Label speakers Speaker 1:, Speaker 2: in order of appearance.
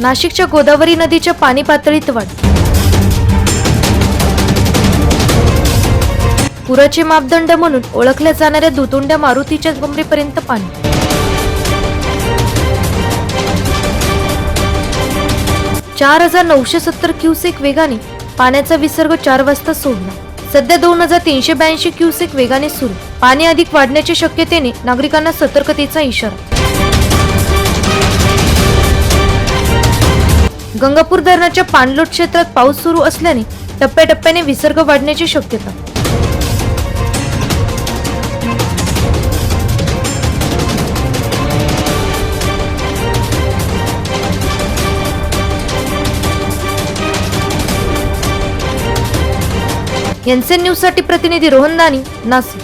Speaker 1: नाशिकच्या गोदावरी नदीच्या पाणी पातळीत वाढ. पुराचे मापदंड म्हणून ओळखल्या जाणाऱ्या दुतोंड्या मारुतीच्या कमरेपर्यंत पाणी. चार हजार नऊशे सत्तर क्युसेक वेगाने पाण्याचा विसर्ग चार वाजता सोडला. सध्या दोन हजार तीनशे ब्याऐंशी क्युसेक वेगाने सुरू. पाणी अधिक वाढण्याच्या शक्यतेने नागरिकांना सतर्कतेचा इशारा. गंगापूर धरणाच्या पाणलोट क्षेत्रात पाऊस सुरू असल्याने टप्प्याटप्प्याने विसर्ग वाढण्याची शक्यता. एनसेन न्यूजसाठी प्रतिनिधी रोहन दानी नाशिक.